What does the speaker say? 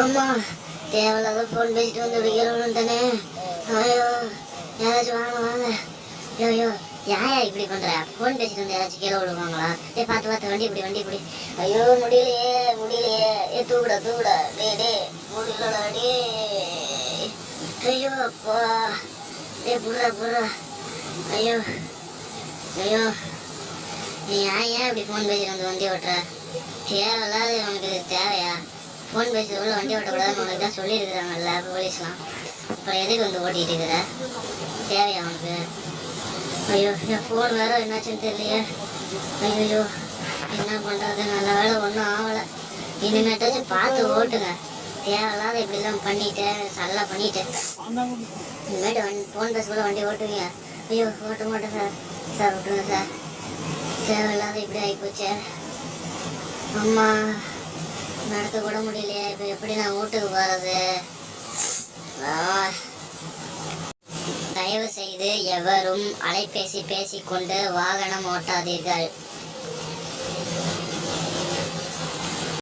அம்மா தேவையில்லாத ஃபோன் பேசிட்டு வந்து விற்கிறோம்னு தானே? ஐயோ யாராச்சும் வாங்க வாங்க. ஐயோ யாயா இப்படி பண்ற? ஃபோன் பேசிட்டு வந்து யாராச்சும் கீழே விழுவாங்களா டே பார்த்து பார்த்து வண்டி இப்படி வண்டி இப்படி ஐயோ முடியலையே முடியலையே. ஏ தூக்குடா தூக்குடா டே டே முடியலடா டே ஐயோ அப்பா. டே புடுறா புடுறா. ஐயோ ஐயோ. நீ ஏன் ஏன் இப்படி ஃபோன் பேசிட்டு வந்து வண்டி ஓட்டுற? தேவையில்லாத உனக்கு தேவையா? ஃபோன் பேசி உள்ள வண்டி ஓட்டக்கூடாதுன்னு உனக்கு தான் சொல்லியிருக்கிறாங்கல்ல போலீஸ்லாம். அப்புறம் எதுக்கு வந்து ஓட்டிகிட்டு இருக்கிற? தேவையா உனக்கு? ஐயோ என் ஃபோன் வேற என்னாச்சுன்னு தெரியலையே. ஐயோ என்ன பண்ணுறது நல்ல வேலை ஒன்றும் ஆகலை. இனிமேட்டாச்சும் பார்த்து ஓட்டுங்க. தேவையில்லாத இப்படிலாம் பண்ணிட்டு நல்லா பண்ணிட்டு. இனிமேட்டு வண்டி ஃபோன் பேசக்கூட வண்டி ஓட்டுவீங்க. ஐயோ ஓட்ட மாட்டேன் சார். சார் விட்டுருங்க சார். தேவையில்லாத இப்படி ஆகிப்போச்சே அம்மா நடக்க கூட முடியலையே இப்போ எப்படி நான் வீட்டுக்கு போகிறது தயவு செய்து எவரும் அலைபேசி பேசிக்கொண்டு வாகனம் ஓட்டாதீர்கள்.